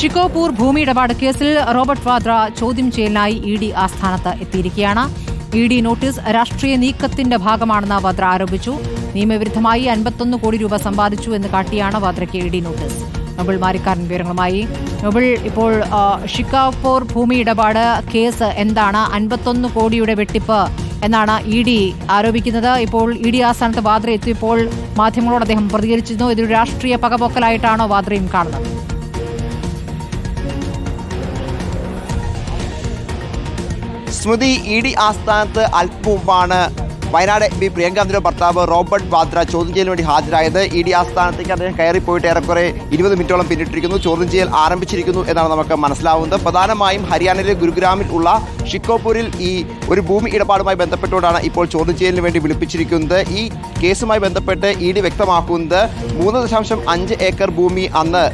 ഷിക്കോപൂർ ഭൂമി ഇടപാട് കേസിൽ റോബർട്ട് വാദ്ര ചോദ്യം ചെയ്യലിനായി ഇ ഡി ആസ്ഥാനത്ത് എത്തിയിരിക്കുകയാണ്. ഇ ഡി നോട്ടീസ് രാഷ്ട്രീയ നീക്കത്തിന്റെ ഭാഗമാണെന്ന് വാദ്ര ആരോപിച്ചു. നിയമവിരുദ്ധമായി അൻപത്തൊന്ന് കോടി രൂപ സമ്പാദിച്ചു എന്ന് കാട്ടിയാണ് വാദ്രയ്ക്ക് E D notice. Noble Marikkaran വിവരങ്ങളുമായി. നൊബിൾ ഇപ്പോൾ ഷിക്കാപൂർ ഭൂമി ഇടപാട് കേസ് എന്താണ്? അൻപത്തൊന്ന് കോടിയുടെ വെട്ടിപ്പ് എന്നാണ് ഇ ഡി ആരോപിക്കുന്നത്. ഇപ്പോൾ ഇ ഡി ആസ്ഥാനത്ത് വാദ്ര എത്തിയപ്പോൾ മാധ്യമങ്ങളോട് അദ്ദേഹം പ്രതികരിച്ചിരുന്നു. ഇതൊരു രാഷ്ട്രീയ പകപോക്കലായിട്ടാണോ വാദ്രയും കാണുന്നത്? സ്മൃതി ഇ ഡി ആസ്ഥാനത്ത് അല്പം വയനാട് എം പി പ്രിയങ്കാന്തിയുടെ ഭർത്താവ് റോബർട്ട് വാദ്ര ചോദ്യം ചെയ്യലിന് വേണ്ടി ഹാജരായത്. ഇ ഡി ആസ്ഥാനത്തേക്ക് അദ്ദേഹം കയറിപ്പോയിട്ട് ഏറെക്കുറെ ഇരുപത് മിനിറ്റോളം പിന്നിട്ടിരിക്കുന്നു. ചോദ്യം ചെയ്യൽ ആരംഭിച്ചിരിക്കുന്നു എന്നാണ് നമുക്ക് മനസ്സിലാവുന്നത്. പ്രധാനമായും ഹരിയാനയിലെ ഗുരുഗ്രാമിൽ ഉള്ള ഷിക്കോപൂരിൽ ഈ ഒരു ഭൂമി ഇടപാടുമായി ബന്ധപ്പെട്ടുകൊണ്ടാണ് ഇപ്പോൾ ചോദ്യം ചെയ്യലിന് വേണ്ടി വിളിപ്പിച്ചിരിക്കുന്നത്. ഈ കേസുമായി ബന്ധപ്പെട്ട് ഇ ഡി വ്യക്തമാക്കുന്നത് മൂന്ന് ദശാംശം അഞ്ച് ഏക്കർ ഭൂമി അന്ന്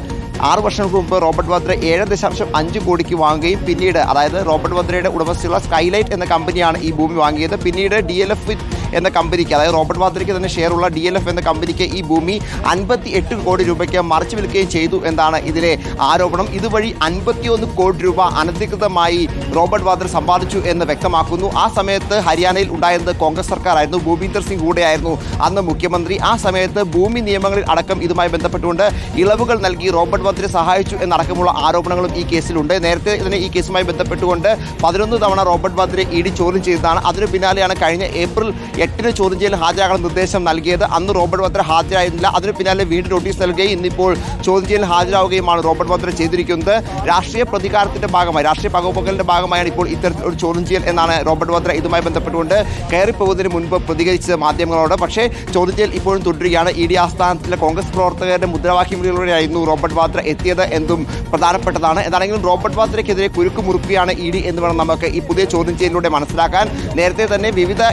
ആറ് വർഷങ്ങൾക്ക് മുമ്പ് റോബർട്ട് വദ്ര ഏഴ് ദശാംശം അഞ്ച് കോടിക്ക് വാങ്ങുകയും പിന്നീട് അതായത് റോബർട്ട് വദ്രയുടെ ഉടമസ്ഥയുള്ള സ്കൈലൈറ്റ് എന്ന കമ്പനിയാണ് ഈ ഭൂമി വാങ്ങിയത്. പിന്നീട് ഡി എൽ എഫ് എന്ന കമ്പനിക്ക് അതായത് റോബർട്ട് വാദ്രയ്ക്ക് തന്നെ ഷെയറുള്ള ഡി എൽ എഫ് എന്ന കമ്പനിക്ക് ഈ ഭൂമി അൻപത്തി എട്ട് കോടി രൂപയ്ക്ക് മറിച്ച് വിൽക്കുകയും ചെയ്തു എന്നാണ് ഇതിലെ ആരോപണം. ഇതുവഴി അൻപത്തിയൊന്ന് കോടി രൂപ അനധികൃതമായി റോബർട്ട് വാദ്ര സമ്പാദിച്ചു എന്ന് വ്യക്തമാക്കുന്നു. ആ സമയത്ത് ഹരിയാനയിൽ ഉണ്ടായിരുന്നത് കോൺഗ്രസ് സർക്കാരായിരുന്നു. ഭൂപീന്ദർ സിംഗ് കൂടെയായിരുന്നു അന്ന് മുഖ്യമന്ത്രി. ആ സമയത്ത് ഭൂമി നിയമങ്ങളിൽ അടക്കം ഇതുമായി ബന്ധപ്പെട്ടുകൊണ്ട് ഇളവുകൾ നൽകി റോബർട്ട് വാദ്രയെ സഹായിച്ചു എന്നടക്കമുള്ള ആരോപണങ്ങളും ഈ കേസിലുണ്ട്. നേരത്തെ ഇതിനെ ഈ കേസുമായി ബന്ധപ്പെട്ടുകൊണ്ട് പതിനൊന്ന് തവണ റോബർട്ട് വാദ്രയെ ഇ ഡി ചോദ്യം ചെയ്തതാണ്. അതിനു പിന്നാലെയാണ് കഴിഞ്ഞ ഏപ്രിൽ എട്ടിന് ചോദ്യം ചെയ്യൽ ഹാജരാകാൻ നിർദ്ദേശം നൽകിയത്. അന്ന് റോബർട്ട് വദ്ര ഹാജരായിരുന്നില്ല. അതിന് പിന്നാലെ വീണ്ടും നോട്ടീസ് നൽകുകയും ഇന്നിപ്പോൾ ചോദ്യം ചെയ്യൽ ഹാജരാവുകയുമാണ് റോബർട്ട് വദ്ര ചെയ്തിരിക്കുന്നത്. രാഷ്ട്രീയ പ്രതികാരത്തിന്റെ ഭാഗമായി രാഷ്ട്രീയ പകപോക്കലിന്റെ ഭാഗമായാണ് ഇപ്പോൾ ഇത്തരത്തിൽ ഒരു ചോദ്യം ചെയ്യൽ എന്നാണ് റോബർട്ട് വദ്ര ഇതുമായി ബന്ധപ്പെട്ടുകൊണ്ട് കയറിപ്പോകുന്നതിന് മുൻപ് പ്രതികരിച്ചത് മാധ്യമങ്ങളോട്. പക്ഷേ ചോദ്യം ചെയ്യൽ ഇപ്പോഴും തുടരുകയാണ്. ഇ ഡി ആസ്ഥാനത്തിലെ കോൺഗ്രസ് പ്രവർത്തകരുടെ മുദ്രാവാക്യം വിളികളിലൂടെയായിരുന്നു റോബർട്ട് വാദ്ര എത്തിയത് എന്നും പ്രധാനപ്പെട്ടതാണ്. എന്താണെങ്കിലും റോബർട്ട് വാദ്രയ്ക്കെതിരെ കുരുക്ക് മുറുക്കുകയാണ് ഇ ഡി എന്ന് വേണം നമുക്ക് ഈ പുതിയ ചോദ്യം ചെയ്യലിലൂടെ മനസ്സിലാക്കാൻ. നേരത്തെ തന്നെ വിവിധ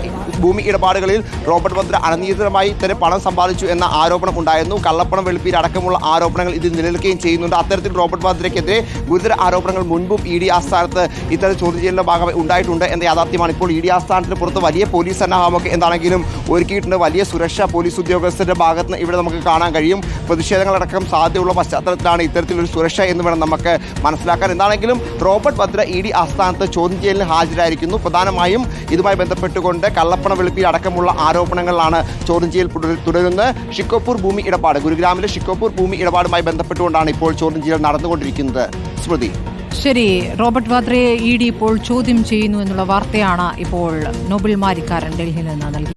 ഭൂമി ഇടപാടുകളിൽ റോബർട്ട് വദ്ര അനധികൃതമായി തന്നെ പണം സമ്പാദിച്ചു എന്ന ആരോപണം ഉണ്ടായിരുന്നു. കള്ളപ്പണം വെളുപ്പിയിൽ അടക്കമുള്ള ആരോപണങ്ങൾ ഇതിൽ നിലനിൽക്കുകയും ചെയ്യുന്നുണ്ട്. അത്തരത്തിൽ റോബർട്ട് വദ്രയ്ക്കെതിരെ ഗുരുതര ആരോപണങ്ങൾ മുൻപും ഇ ഡി ആസ്ഥാനത്ത് ഇത്തരം ചോദ്യം ചെയ്യലിന്റെ ഭാഗമായി ഉണ്ടായിട്ടുണ്ട് എന്ന യാഥാർത്ഥ്യമാണ് ഇപ്പോൾ ഇ ഡി ആസ്ഥാനത്തിന് പുറത്ത് വലിയ പോലീസ് സന്നാഹമൊക്കെ എന്താണെങ്കിലും ഒരുക്കിയിട്ടുണ്ട്. വലിയ സുരക്ഷ പോലീസ് ഉദ്യോഗസ്ഥരുടെ ഭാഗത്ത് നിന്ന് ഇവിടെ നമുക്ക് കാണാൻ കഴിയും. പ്രതിഷേധങ്ങളടക്കം സാധ്യതയുള്ള പശ്ചാത്തലത്തിലാണ് ഇത്തരത്തിലൊരു സുരക്ഷ എന്ന് വേണം നമുക്ക് മനസ്സിലാക്കാൻ. എന്താണെങ്കിലും റോബർട്ട് വദ്ര ഇ ഡി ആസ്ഥാനത്ത് ചോദ്യം ചെയ്യലിന് ഹാജരായിരിക്കുന്നു. പ്രധാനമായും ഇതുമായി ബന്ധപ്പെട്ടുകൊണ്ട് കള്ളപ്പണം വെളുപ്പിൽ അടക്കമുള്ള ആരോപണങ്ങളാണ് ചോദ്യം ചെയ്യൽ തുടരു- തുടരുന്നത്. ഷിക്കോപൂർ ഭൂമി ഇടപാട് ഗുരുഗ്രാമിലെ ഷിക്കോപൂർ ഭൂമി ഇടപാടുമായി ബന്ധപ്പെട്ടുകൊണ്ടാണ് ഇപ്പോൾ ചോദ്യം ചെയ്യൽ നടന്നുകൊണ്ടിരിക്കുന്നത്. സ്മൃതി. ശരി റോബർട്ട് വാദ്രയെ ഇ ഡി ഇപ്പോൾ ചോദ്യം ചെയ്യുന്നു എന്നുള്ള വാർത്തയാണ് ഇപ്പോൾ നോബൽ മാരിക്കാരൻ ഡൽഹിയിൽ നിന്ന് നൽകി